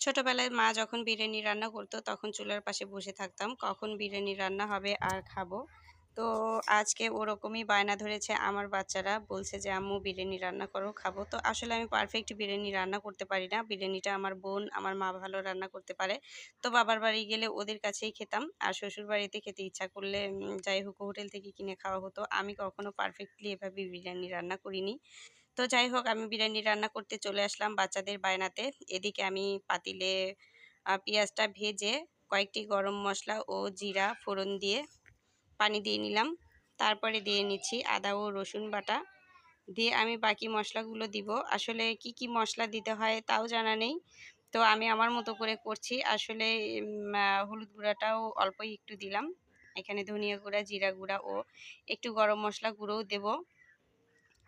ছোটোবেলায় মা যখন বিরিয়ানি রান্না করতো, তখন চুলার পাশে বসে থাকতাম, কখন বিরিয়ানি রান্না হবে আর খাব। তো আজকে ওরকমই বায়না ধরেছে আমার বাচ্চারা, বলছে যে, আম্মু, বিরিয়ানি রান্না করো, খাব। তো আসলে আমি পারফেক্ট বিরিয়ানি রান্না করতে পারি না। বিরিয়ানিটা আমার বোন, আমার মা ভালো রান্না করতে পারে। তো বাবার বাড়ি গেলে ওদের কাছেই খেতাম। আর শ্বশুর বাড়িতে খেতে ইচ্ছা করলে যাই হোক হোটেল থেকে কিনে খাওয়া হতো। আমি কখনো পারফেক্টলি এভাবে বিরিয়ানি রান্না করিনি। তো যাই হোক, আমি বিরিয়ানি রান্না করতে চলে আসলাম বাচ্চাদের বায়নাতে। এদিকে আমি পাতিলে পেঁয়াজটা ভেজে কয়েকটি গরম মশলা ও জিরা ফোড়ন দিয়ে পানি দিয়ে নিলাম। তারপরে দিয়ে নিচ্ছি আদা ও রসুন বাটা। দিয়ে আমি বাকি মশলাগুলো দিব। আসলে কি কি মশলা দিতে হয় তাও জানা নেই। তো আমি আমার মতো করে করছি। আসলে হলুদ গুঁড়াটাও অল্পই একটু দিলাম। এখানে ধনিয়া গুঁড়া, জিরা গুঁড়া ও একটু গরম মশলা গুঁড়োও দেব।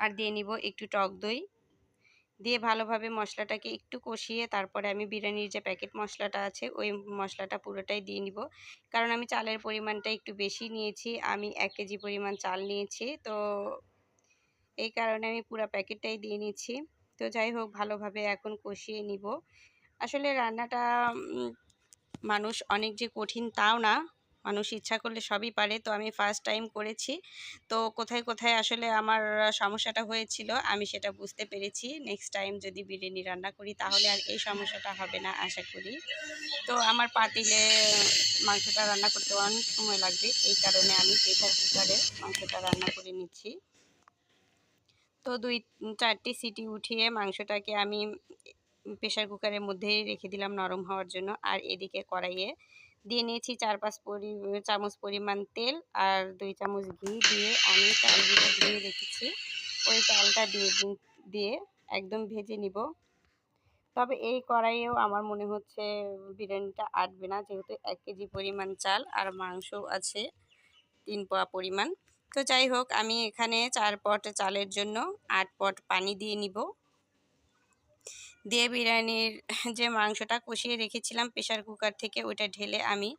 আর দিয়ে নিব একটু টক দই। দিয়ে ভালোভাবে মশলাটাকে একটু কষিয়ে তারপরে আমি বিরিয়ানির যে প্যাকেট মশলাটা আছে, ওই মশলাটা পুরোটাই দিয়ে নিব। কারণ আমি চালের পরিমাণটা একটু বেশি নিয়েছি, আমি এক কেজি পরিমাণ চাল নিয়েছি। তো এই কারণে আমি পুরো প্যাকেটটাই দিয়ে নিচ্ছি। তো যাই হোক, ভালোভাবে এখন কষিয়ে নিব। আসলে রান্নাটা মানুষ অনেক যে কঠিন তাও না। মানুষ ইচ্ছা করলে সবই পারে। তো আমি ফার্স্ট টাইম করেছি। তো কোথায় কোথায় আসলে আমার সমস্যাটা হয়েছিল, আমি সেটা বুঝতে পেরেছি। নেক্সট টাইম যদি বিরিয়ানি রান্না করি, তাহলে আর এই সমস্যাটা হবে না, আশা করি। তো আমার পাতিলে মাংসটা রান্না করতে অনেক সময় লাগবে। এই কারণে আমি প্রেশার কুকারে মাংসটা রান্না করে নিচ্ছি। তো দুই, চারটি সিটি উঠিয়ে মাংসটাকে আমি প্রেশার কুকারের মধ্যেই রেখে দিলাম নরম হওয়ার জন্য। আর এদিকে কড়াইয়ে দিয়ে নিয়েছি চার পাঁচ পরি, চামচ পরিমাণ তেল আর দুই চামচ ঘি দিয়ে আমি চালগুলো ধুয়ে রেখেছি। ওই চালটা দিয়ে দিয়ে একদম ভেজে নিব। তবে এই কড়াইয়েও আমার মনে হচ্ছে বিরিয়ানিটা আটবে না, যেহেতু এক কেজি পরিমাণ চাল আর মাংস আছে তিন পোয়া পরিমাণ। তো যাই হোক, আমি এখানে চার পট চালের জন্য আট পট পানি দিয়ে নিব। দিয়ে বিরিয়ানির যে মাংসটা কষিয়ে রেখেছিলাম প্রেশার কুকার থেকে ওটা ঢেলে আমি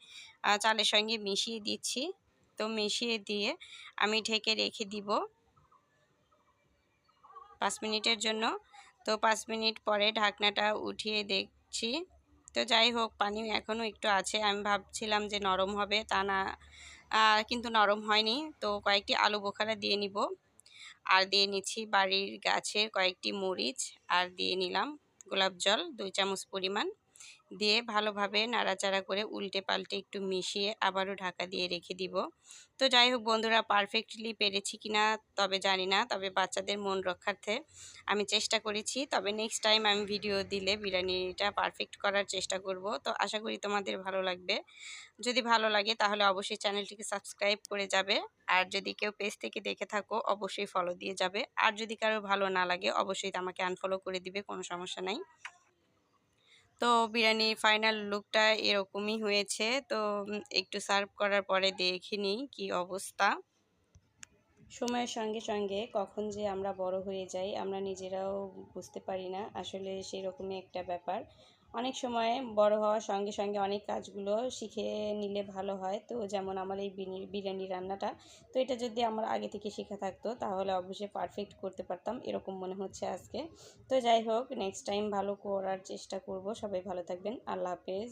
চালের সঙ্গে মিশিয়ে দিচ্ছি। তো মিশিয়ে দিয়ে আমি ঢেকে রেখে দিব পাঁচ মিনিটের জন্য। তো পাঁচ মিনিট পরে ঢাকনাটা উঠিয়ে দেখছি। তো যাই হোক পানি এখনও একটু আছে। আমি ভাবছিলাম যে নরম হবে, তা না কিন্তু নরম হয়নি। তো কয়েকটি আলু বোখারা দিয়ে নিব। আর দিয়ে নিচ্ছি বাড়ির গাছের কয়েকটি মরিচ, আর দিয়ে নিলাম গোলাপ জল দুই চামচ পরিমাণ দিয়ে ভালোভাবে নাড়াচাড়া করে উল্টে পাল্টে একটু মিশিয়ে আবারও ঢাকা দিয়ে রেখে দিব। তো যাই হোক বন্ধুরা পারফেক্টলি পেরেছি কিনা তবে জানি না, তবে বাচ্চাদের মন রক্ষার্থে আমি চেষ্টা করেছি। তবে নেক্সট টাইম আমি ভিডিও দিলে বিরিয়ানিটা পারফেক্ট করার চেষ্টা করব। তো আশা করি তোমাদের ভালো লাগবে। যদি ভালো লাগে তাহলে অবশ্যই চ্যানেলটিকে সাবস্ক্রাইব করে যাবে। আর যদি কেউ পেজ থেকে দেখে থাকো অবশ্যই ফলো দিয়ে যাবে। আর যদি কারও ভালো না লাগে অবশ্যই আমাকে আনফলো করে দিবে, কোনো সমস্যা নাই। তো বিরিয়ানির ফাইনাল লুকটা এরকমই হয়েছে। তো একটু সার্ভ করার পরে দেখে নিই কী অবস্থা। সময়ের সঙ্গে সঙ্গে কখন যে আমরা বড় হয়ে যাই, আমরা নিজেরাও বুঝতে পারি না। আসলে সেই রকমই একটা ব্যাপার। অনেক সময় বড় হওয়ার সঙ্গে সঙ্গে অনেক কাজগুলো শিখে নিলে ভালো হয়। তো যেমন আমার এই বিরিয়ানি রান্নাটা, তো এটা যদি আমার আগে থেকে শেখা থাকতো, তাহলে অবশ্যই পারফেক্ট করতে পারতাম। এরকম মনে হচ্ছে আজকে। তো যাই হোক নেক্সট টাইম ভালো করার চেষ্টা করব। সবাই ভালো থাকবেন। আল্লাহ হাফেজ।